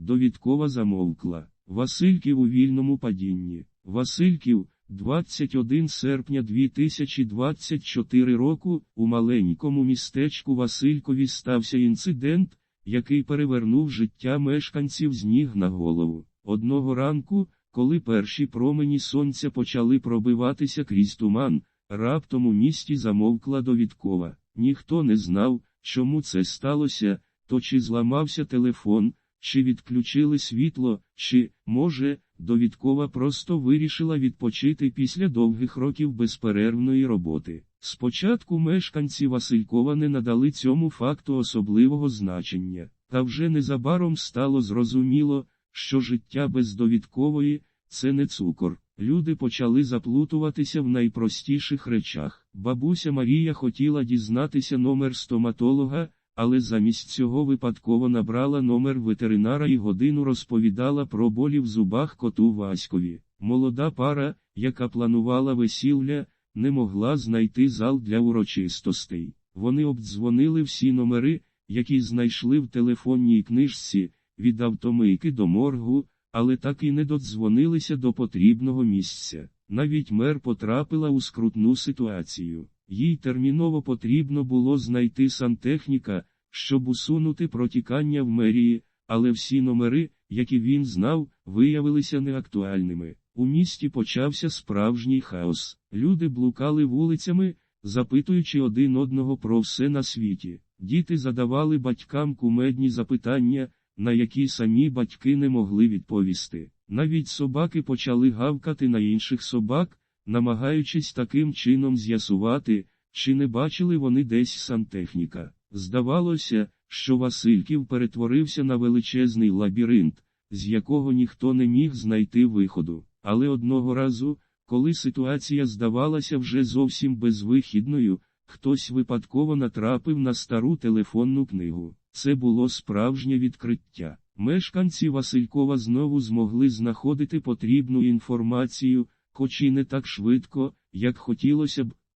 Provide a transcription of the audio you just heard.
Довідкова замовкла. Васильків у вільному падінні. Васильків, 21 серпня 2024 року, у маленькому містечку Василькові стався інцидент, який перевернув життя мешканців з ніг на голову. Одного ранку, коли перші промені сонця почали пробиватися крізь туман, раптом у місті замовкла довідкова. Ніхто не знав, чому це сталося, то чи зламався телефон, чи відключили світло, чи, може, довідкова просто вирішила відпочити після довгих років безперервної роботи. Спочатку мешканці Василькова не надали цьому факту особливого значення, та вже незабаром стало зрозуміло, що життя без довідкової це не цукор. Люди почали заплутуватися в найпростіших речах. Бабуся Марія хотіла дізнатися номер стоматолога, але замість цього випадково набрала номер ветеринара і годину розповідала про болі в зубах коту Васькові. Молода пара, яка планувала весілля, не могла знайти зал для урочистостей. Вони обдзвонили всі номери, які знайшли в телефонній книжці, від автомийки до моргу, але так і не додзвонилися до потрібного місця. Навіть мер потрапила у скрутну ситуацію. Їй терміново потрібно було знайти сантехніка, щоб усунути протікання в мерії, але всі номери, які він знав, виявилися неактуальними. У місті почався справжній хаос. Люди блукали вулицями, запитуючи один одного про все на світі. Діти задавали батькам кумедні запитання, на які самі батьки не могли відповісти. Навіть собаки почали гавкати на інших собак, намагаючись таким чином з'ясувати, чи не бачили вони десь сантехніка. Здавалося, що Васильків перетворився на величезний лабіринт, з якого ніхто не міг знайти виходу. Але одного разу, коли ситуація здавалася вже зовсім безвихідною, хтось випадково натрапив на стару телефонну книгу. Це було справжнє відкриття. Мешканці Василькова знову змогли знаходити потрібну інформацію, хоч і не так швидко, як хотілося б,